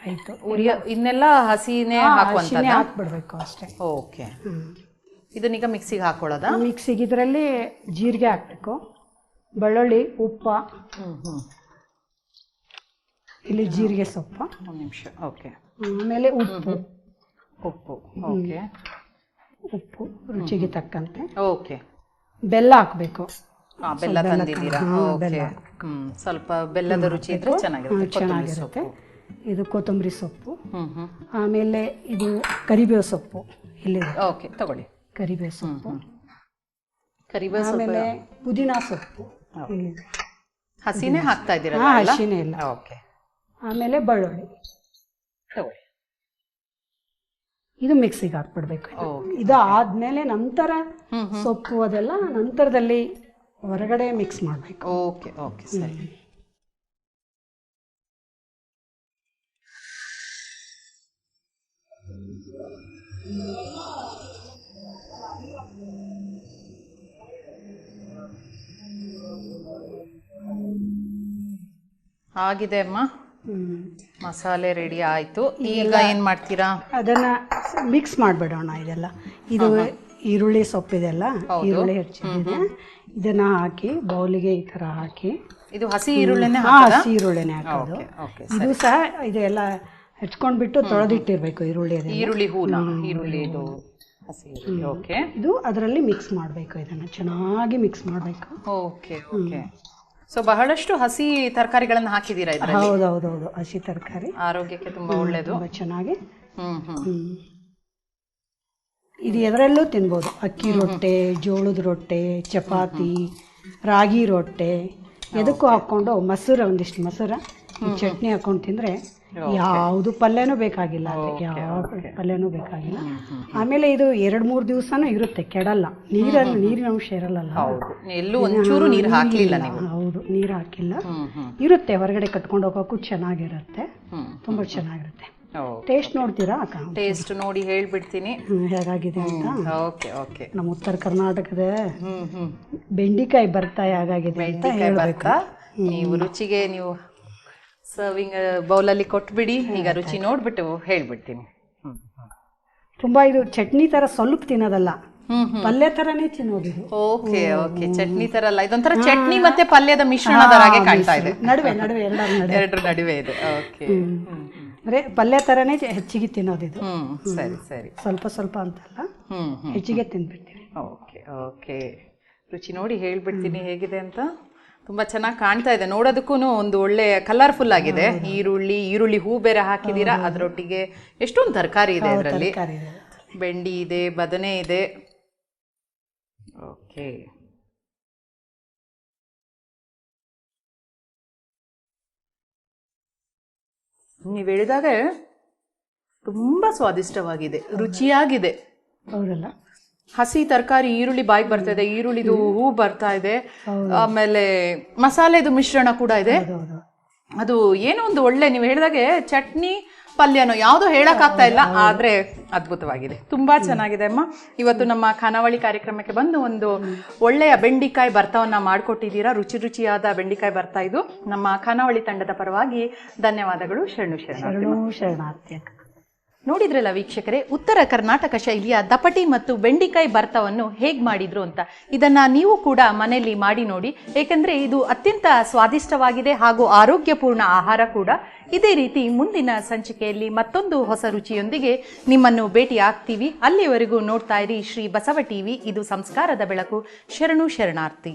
ಆಯ್ತು. ಉರಿಯ ಇನ್ನೆಲ್ಲ ಹಸಿನೇ ಹಸಿನೇ ಹಾಕುವಂತದ ಹಾಕ್ಬಿಡ್ಬೇಕು ಅಷ್ಟೇ. ಓಕೆ. ಇದನ್ನೀಗ ಮಿಕ್ಸಿಗೆ ಹಾಕೊಳ್ಳೋದಾ? ಮಿಕ್ಸಿಗೆ ಇದರಲ್ಲಿ ಜೀರಿಗೆ ಹಾಕ್ಬೇಕು. ಬೆಳ್ಳುಳ್ಳಿ ಉಪ್ಪ. ಹ್ಮ್ ಹ್ಮ್. ಇಲ್ಲಿ ಜೀರಿಗೆ ಸೊಪ್ಪು. ಒಂದು ನಿಮಿಷ. ಓಕೆ. ಆಮೇಲೆ ಉಪ್ಪು. ಉಪ್ಪು. ಓಕೆ. ಉಪ್ಪು ರುಚಿಗೆ ತಕ್ಕಂತೆ. ಓಕೆ. ಬೆಲ್ಲ ಹಾಕಬೇಕು. ಬೆಲ್ಲ ತಂದಿದ್ದೀರಾ? ಸ್ವಲ್ಪ ಬೆಲ್ಲದ ರುಚಿ ಇದ್ರೆ ಚೆನ್ನಾಗಿರುತ್ತೆ. ಇದು ಕೊತ್ತಂಬರಿ ಸೊಪ್ಪು. ಆಮೇಲೆ ಇದು ಕರಿಬೇವು ಸೊಪ್ಪು. ಇಲ್ಲಿ ಓಕೆ ತಗೊಳ್ಳಿ. ಕರಿಬೇವು ಸೊಪ್ಪು. ಕರಿಬೇವು ಆಮೇಲೆ ಪುದೀನ ಸೊಪ್ಪು. ಹಸಿನೇ ಹಾಕ್ತಾ ಇದ್ದೀರಾ ಹಸಿನೇ ಇಲ್ಲ. ಓಕೆ. ಆಮೇಲೆ ಬೆಳ್ಳುಳ್ಳಿ. ತಗೊಳ್ಳಿ. ಇದು ಮಿಕ್ಸಿಗೆ ಹಾಕ್ಬಿಡ್ಬೇಕು ಇದು. ಆದ್ಮೇಲೆ ನಂತರ ಸೊಪ್ಪು ಅದೆಲ್ಲ ನಂತರದಲ್ಲಿ ಹೊರಗಡೆ ಮಿಕ್ಸ್ ಮಾಡಬೇಕು. ಓಕೆ ಓಕೆ ಸರಿ. ಆಗಿದೆ ಅಮ್ಮ. ಮಸಾಲೆ ರೆಡಿ ಆಯ್ತು. ಈಗ ಏನು ಮಾಡ್ತೀರಾ? ಅದನ್ನ ಮಿಕ್ಸ್ ಮಾಡಿಬಿಡೋಣ ಇದೆಲ್ಲ. ಇದು ಈರುಳ್ಳಿ ಸೊಪ್ಪಿದೆಲ್ಲ ಈರುಳ್ಳಿ ಹೆಚ್ಚಿದ್ದೀನಿ ಇದನ್ನ ಹಾಕಿ ಬೌಲಿಗೆ ಈ ತರ ಹಾಕಿ. ಇದು ಹಸಿ ಈರುಳ್ಳಿನೇ ಹಾ ಹಸಿ ಈರುಳ್ಳಿನೇ ಹಾಕೋದು. ಇದು ಸಹ ಇದೆಲ್ಲ ಹೆಚ್ಕೊಂಡ್ಬಿಟ್ಟು ತೊಳೆದಿಟ್ಟಿರ್ಬೇಕು ಈರುಳ್ಳಿ ಈರುಳ್ಳಿ ಹೂನ? ಈರುಳ್ಳಿ ಇದು ಹಸಿ ಓಕೆ. ಇದು ಅದರಲ್ಲಿ ಮಿಕ್ಸ್ ಮಾಡಬೇಕು ಇದನ್ನ. ಚೆನ್ನಾಗಿ ಮಿಕ್ಸ್ ಮಾಡಬೇಕು. Okay okay. ಸೊ ಬಹಳಷ್ಟು ಹಸಿ ತರಕಾರಿಗಳನ್ನ ಹಾಕಿದೀರಾ ಇದ್ರಲ್ಲಿ? ಹೌದೌದೌದು ಹಸಿ ತರಕಾರಿ. ಆರೋಗ್ಯಕ್ಕೆ ತುಂಬಾ ಒಳ್ಳೇದು. ತುಂಬ ಚೆನ್ನಾಗಿ. ಹ್ಮ್ ಹ್ಮ್. ಹ್ಮ್. ಇದು ಎದರಲ್ಲೂ ತಿನ್ಬೋದು. ಅಕ್ಕಿ ರೊಟ್ಟೆ ಜೋಳದ ರೊಟ್ಟೆ ಚಪಾತಿ ರಾಗಿ ರೊಟ್ಟೆ ಎದಕ್ಕೂ ಹಾಕ್ಕೊಂಡು ಮೊಸರು ಒಂದಿಷ್ಟು ಮೊಸರ ಈ ಚಟ್ನಿ ಹಾಕೊಂಡು ತಿಂದರೆ ಯಾವುದು ಪಲ್ಯನೂ ಬೇಕಾಗಿಲ್ಲ. ಅದಕ್ಕೆ ಯಾವ ಪಲ್ಯನೂ ಬೇಕಾಗಿಲ್ಲ. ಆಮೇಲೆ ಇದು ಎರಡು ಮೂರು ದಿವಸನೂ ಇರುತ್ತೆ ಕೆಡಲ್ಲ. ನೀರಲ್ಲಿ ನೀರಿನ ಅಂಶ ಇರಲ್ಲ ಎಲ್ಲೂ ಒಂಚೂರು ನೀರು ಹಾಕ್ಲಿಲ್ಲ ನೀವು. ನೀರು ಹಾಕಿಲ್ಲ. ಇರುತ್ತೆ ಹೊರಗಡೆ ಕಟ್ಕೊಂಡು ಹೋಗೋಕ್ಕೂ ಚೆನ್ನಾಗಿರುತ್ತೆ. ತುಂಬಾ ಚೆನ್ನಾಗಿರುತ್ತೆ. ಟೇಸ್ಟ್ ನೋಡ್ತೀರಾ? ಅಕ್ಕ ಟೇಸ್ಟ್ ನೋಡಿ ಹೇಳ್ಬಿಡ್ತೀನಿ. ಹೇಗಾಗಿದೆ ಅಂತ. ಓಕೆ ಓಕೆ ನಮ್ಮ ಉತ್ತರ ಕರ್ನಾಟಕದ ಬೆಂಡಿಕಾಯಿ ಬರ್ತಾ ಹೇಗಾಗಿದೆ ಅಂತ ಬೆಂಡೆಕಾಯಿ ಹೇಳ್ಬೇಕು. ಬರ್ತಾ ನೀವು ರುಚಿಗೆ ನೀವು ಸರ್ವಿಂಗ್ ಬೌಲಲ್ಲಿ ಕೊಟ್ಬಿಡಿ. ಈಗ ರುಚಿ ನೋಡ್ಬಿಟ್ಟು ಹೇಳ್ಬಿಡ್ತೀನಿ. ತುಂಬ ಇದು ಚಟ್ನಿ ತರ ಸ್ವಲ್ಪ ತಿನ್ನೋದಲ್ಲ. ಪಲ್ಯ ತರನೇ ತಿನ್ನೋದು ಓಕೆ ಓಕೆ. ಚಟ್ನಿ ತರ ಅಲ್ಲ ಇದೊಂಥರ ಚಟ್ನಿ ಮತ್ತೆ ಪಲ್ಯದ ಮಿಶ್ರಣದ ಹಾಗೆ ಕಾಣ್ತಾ ಇದೆ. ನಡುವೆ ನಡುವೆ ಎರಡರ ನಡುವೆ. ಇದೆ. ಓಕೆ. ಅಂದ್ರೆ ಪಲ್ಯ ತರನೇ ಹೆಚ್ಚಿಗೆ ತಿನ್ನೋದಿದು ಇದು. ಸರಿ ಸರಿ. ಸ್ವಲ್ಪ ಸ್ವಲ್ಪ ಅಂತಲ್ಲ. ಹೆಚ್ಚಿಗೆ ತಿನ್ಬಿಡ್ತೀನಿ ಓಕೆ ಓಕೆ. ರುಚಿ ನೋಡಿ ಹೇಳ್ಬಿಡ್ತೀನಿ ಹೇಗಿದೆ ಅಂತ. ತುಂಬಾ ಚೆನ್ನಾಗಿ ಕಾಣ್ತಾ ಇದೆ. ನೋಡೋದಕ್ಕೂ ಒಂದು ಒಳ್ಳೆ ಕಲರ್ಫುಲ್ ಆಗಿದೆ. ಈರುಳ್ಳಿ ಈರುಳ್ಳಿ ಹೂ ಬೇರೆ ಹಾಕಿದೀರಾ? ಅದರೊಟ್ಟಿಗೆ ಎಷ್ಟೊಂದು ತರಕಾರಿ ಇದೆ ಅದರಲ್ಲಿ. ಬೆಂಡಿ ಇದೆ ಬದನೆ ಇದೆ. ಓಕೆ ನೀವು ಹೇಳಿದಾಗ ತುಂಬಾ ಸ್ವಾದಿಷ್ಟವಾಗಿದೆ ರುಚಿಯಾಗಿದೆ. ಹೌದಲ್ಲ? ಹಸಿ ತರಕಾರಿ ಈರುಳ್ಳಿ ಬಾಯಿಗೆ ಬರ್ತಾ ಇದೆ ಈರುಳ್ಳಿದು ಹೂ ಬರ್ತಾ ಇದೆ. ಆಮೇಲೆ ಮಸಾಲೆದು ಮಿಶ್ರಣ ಕೂಡ ಇದೆ. ಅದು ಏನೋ ಒಂದು ಒಳ್ಳೆ ನೀವು ಹೇಳಿದಾಗೆ ಚಟ್ನಿ ಪಲ್ಯನೋ ಯಾವುದು ಹೇಳಕ್ಕಾಗ್ತಾ ಇಲ್ಲ ಆದ್ರೆ ಅದ್ಭುತವಾಗಿದೆ. ತುಂಬಾ ಚೆನ್ನಾಗಿದೆ ಅಮ್ಮ. ಇವತ್ತು ನಮ್ಮ ಖಾನಾವಳಿ ಕಾರ್ಯಕ್ರಮಕ್ಕೆ ಬಂದು ಒಂದು ಒಳ್ಳೆಯ ಬೆಂಡಿಕಾಯಿ ಭರ್ತವನ್ನ ಮಾಡಿಕೊಟ್ಟಿದ್ದೀರಾ. ರುಚಿ ರುಚಿಯಾದ ಬೆಂಡಿಕಾಯಿ ಬರ್ತಾ ಇದು. ನಮ್ಮ ಖಾನಾವಳಿ ತಂಡದ ಪರವಾಗಿ ಧನ್ಯವಾದಗಳು. ಶರಣು ಶರಣ ಶರಣು ಶರಣಾರ್ಥಿ ನೋಡಿದ್ರಲ್ಲ ವೀಕ್ಷಕರೇ, ಉತ್ತರ ಕರ್ನಾಟಕ ಶೈಲಿಯ ದಪಟಿ ಮತ್ತು ಬೆಂಡಿಕಾಯಿ ಭರ್ತವನ್ನು ಹೇಗೆ ಮಾಡಿದ್ರು ಅಂತ. ಇದನ್ನ ನೀವು ಕೂಡ ಮನೆಯಲ್ಲಿ ಮಾಡಿ ನೋಡಿ, ಏಕೆಂದರೆ ಇದು ಅತ್ಯಂತ ಸ್ವಾದಿಷ್ಟವಾಗಿದೆ ಹಾಗೂ ಆರೋಗ್ಯಪೂರ್ಣ ಆಹಾರ ಕೂಡ. ಇದೇ ರೀತಿ ಮುಂದಿನ ಸಂಚಿಕೆಯಲ್ಲಿ ಮತ್ತೊಂದು ಹೊಸ ರುಚಿಯೊಂದಿಗೆ ನಿಮ್ಮನ್ನು ಭೇಟಿ ಆಗ್ತೀವಿ ಅಲ್ಲಿವರೆಗೂ ನೋಡ್ತಾ ಇರಿ ಶ್ರೀ ಬಸವ ಟಿವಿ, ಇದು ಸಂಸ್ಕಾರದ ಬೆಳಕು. ಶರಣು ಶರಣಾರ್ಥಿ.